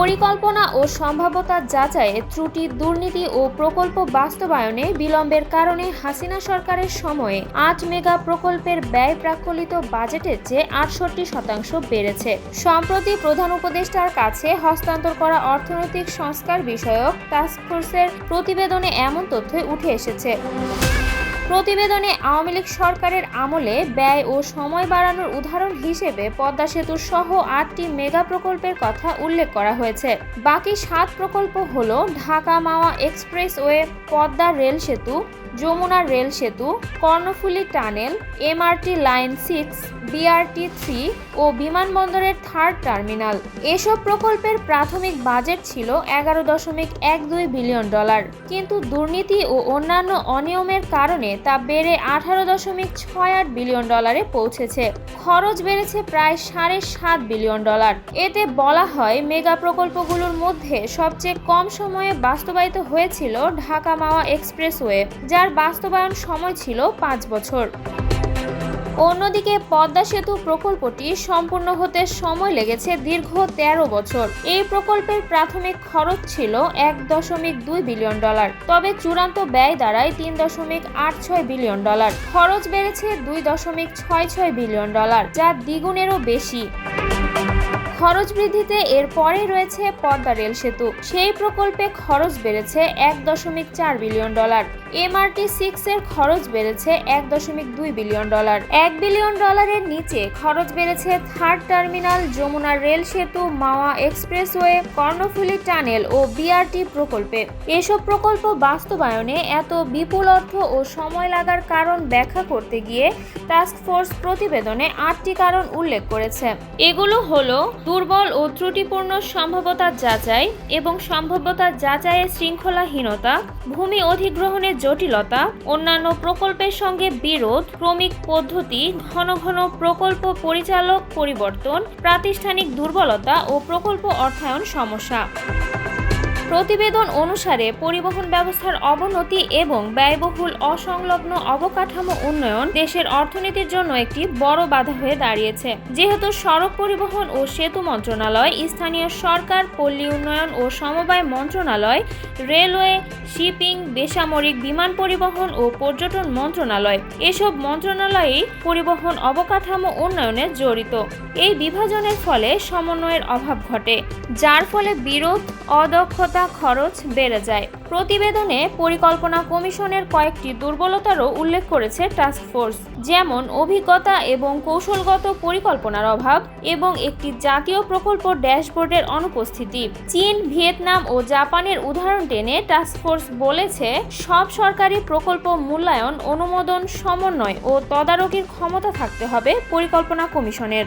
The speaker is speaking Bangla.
পরিকল্পনা ও সম্ভাব্যতা যাচাইয়ে ত্রুটি, দুর্নীতি ও প্রকল্প বাস্তবায়নে বিলম্বের কারণে হাসিনা সরকারের সময়ে আট মেগা প্রকল্পের ব্যয় প্রাক্কলিত বাজেটের চেয়ে আটষট্টি শতাংশ বেড়েছে। সম্প্রতি প্রধান উপদেষ্টার কাছে হস্তান্তর করা অর্থনৈতিক সংস্কার বিষয়ক টাস্কফোর্সের প্রতিবেদনে এমন তথ্যই উঠে এসেছে। প্রতিবেদনে আওয়ামী লীগ সরকারের আমলে ব্যয় ও সময় বাড়ানোর উদাহরণ হিসেবে পদ্মা সেতু সহ আটটি মেগা প্রকল্পের কথা উল্লেখ করা হয়েছে। বাকি সাত প্রকল্প হল ঢাকা মাওয়া এক্সপ্রেসওয়ে, পদ্মা রেল সেতু, যমুনা রেল সেতু, Karnaphuli tunnel, MRT line six, BRT three ও বিমানবন্দরের থার্ড টার্মিনাল। এসব প্রকল্পের প্রাথমিক বাজেট ছিল এগারো দশমিক এক দুই বিলিয়ন ডলার। কিন্তু দুর্নীতি ও অন্যান্য অনিয়মের কারণে তা বেড়ে আঠারো দশমিক ছয় আট বিলিয়ন ডলারে পৌঁছেছে। খরচ বেড়েছে প্রায় সাড়ে সাত বিলিয়ন ডলার। এতে বলা হয়, মেগা প্রকল্পগুলোর মধ্যে সবচেয়ে কম সময়ে বাস্তবায়িত হয়েছিল ঢাকা মাওয়া এক্সপ্রেসওয়ে, যার বাস্তবায়ন সময় ছিল পাঁচ বছর। অন্যদিকে পদ্মা সেতু প্রকল্পটি সম্পূর্ণ হতে সময় লেগেছে দীর্ঘ তেরো বছর। এই প্রকল্পের প্রাথমিক খরচ ছিল এক দশমিক দুই বিলিয়ন ডলার, তবে চূড়ান্ত ব্যয় দাঁড়ায় তিন দশমিক আট ছয় বিলিয়ন ডলার। খরচ বেড়েছে দুই দশমিক ছয় ছয় বিলিয়ন ডলার, যা দ্বিগুণেরও বেশি। খরচ বৃদ্ধিতে এর পরেই রয়েছে পদ্মা রেল সেতু। সেই প্রকল্পে খরচ বেড়েছে এক দশমিক চার বিলিয়ন ডলার। এমআরটি সিক্স এর খরচ বেড়েছে এক দশমিক দুই বিলিয়ন ডলার। এক বিলিয়ন ডলারের নিচে খরচ বেড়েছে থার্ড টার্মিনাল যমুনা রেল সেতু, মাওয়া এক্সপ্রেসওয়ে, কর্ণফুলি টানেল ও বিআরটি প্রকল্পে। এসব প্রকল্প বাস্তবায়নে এত বিপুল অর্থ ও সময় লাগার কারণ ব্যাখ্যা করতে গিয়ে টাস্ক ফোর্স প্রতিবেদনে আটটি কারণ উল্লেখ করেছে। এগুলো হলো দুর্বল ও ত্রুটিপূর্ণ সম্ভাব্যতা যাচাই এবং সম্ভাব্যতা যাচাইয়ের শৃঙ্খলাহীনতা, ভূমি অধিগ্রহণের জটিলতা, অন্যান্য প্রকল্পের সঙ্গে বিরোধ, ক্রমিক পদ্ধতি, ঘন ঘন প্রকল্প পরিচালক পরিবর্তন, প্রাতিষ্ঠানিক দুর্বলতা ও প্রকল্প অর্থায়ন সমস্যা। প্রতিবেদন অনুসারে পরিবহন ব্যবস্থার অবনতি এবং ব্যয়বহুল অসংলগ্ন অবকাঠামো উন্নয়ন দেশের অর্থনীতির জন্য একটি বড় বাধা হয়ে দাঁড়িয়েছে। যেহেতু সড়ক পরিবহন ও সেতু মন্ত্রণালয়, স্থানীয় সরকার, পল্লী উন্নয়ন ও সমবায় মন্ত্রণালয়, রেলওয়ে, শিপিং, বেসামরিক বিমান পরিবহন ও পর্যটন মন্ত্রণালয় এসব মন্ত্রণালয়ই পরিবহন অবকাঠামো উন্নয়নে জড়িত। এই বিভাজনের ফলে সমন্বয়ের অভাব ঘটে, যার ফলে বিরোধ, অদক্ষতা খরচ বেড়ে যায়। প্রতিবেদনে পরিকল্পনা কমিশনের কয়েকটি দুর্বলতারও উল্লেখ করেছে টাস্ক ফোর্স যেমন অভিজ্ঞতা এবং কৌশলগত পরিকল্পনার অভাব এবং একটি জাতীয় প্রকল্প ড্যাশবোর্ডের অনুপস্থিতি। চীন, ভিয়েতনাম ও জাপানের উদাহরণ টেনে টাস্ক ফোর্স বলেছে, সব সরকারি প্রকল্প মূল্যায়ন, অনুমোদন, সমন্বয় ও তদারকির ক্ষমতা থাকতে হবে পরিকল্পনা কমিশনের।